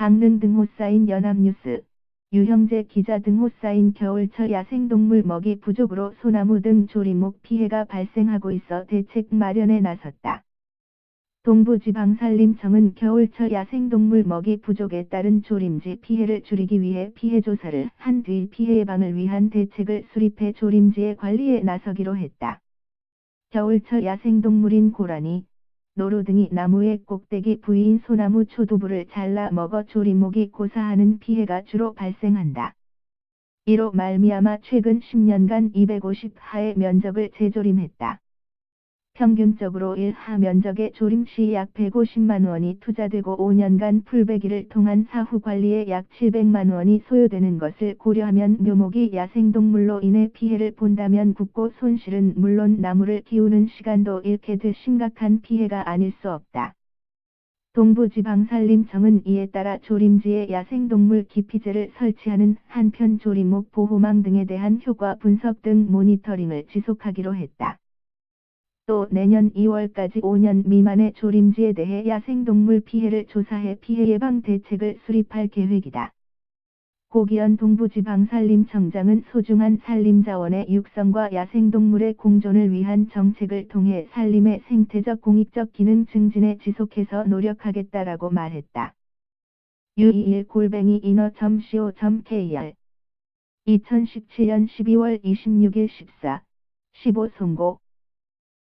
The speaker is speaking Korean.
강릉 등호 쌓인 연합뉴스, 유형재 기자 등호 쌓인 겨울철 야생동물 먹이 부족으로 소나무 등 조림목 피해가 발생하고 있어 대책 마련에 나섰다. 동부지방산림청은 겨울철 야생동물 먹이 부족에 따른 조림지 피해를 줄이기 위해 피해 조사를 한 뒤 피해 예방을 위한 대책을 수립해 조림지의 관리에 나서기로 했다. 겨울철 야생동물인 고라니, 노루 등이 나무의 꼭대기 부위인 소나무 초두부를 잘라 먹어 조림목이 고사하는 피해가 주로 발생한다. 이로 말미암아 최근 10년간 250하의 면적을 재조림했다. 평균적으로 1하 면적의 조림 시 약 150만 원이 투자되고 5년간 풀베기를 통한 사후 관리에 약 700만 원이 소요되는 것을 고려하면 묘목이 야생동물로 인해 피해를 본다면 국고 손실은 물론 나무를 키우는 시간도 잃게 될 심각한 피해가 아닐 수 없다. 동부지방산림청은 이에 따라 조림지에 야생동물 기피제를 설치하는 한편 조림목 보호망 등에 대한 효과 분석 등 모니터링을 지속하기로 했다. 또 내년 2월까지 5년 미만의 조림지에 대해 야생동물 피해를 조사해 피해 예방 대책을 수립할 계획이다. 고기현 동부지방산림청장은 소중한 산림자원의 육성과 야생동물의 공존을 위한 정책을 통해 산림의 생태적 공익적 기능 증진에 지속해서 노력하겠다라고 말했다. u21 골뱅이 인어.co.kr 2017년 12월 26일 14, 15 송고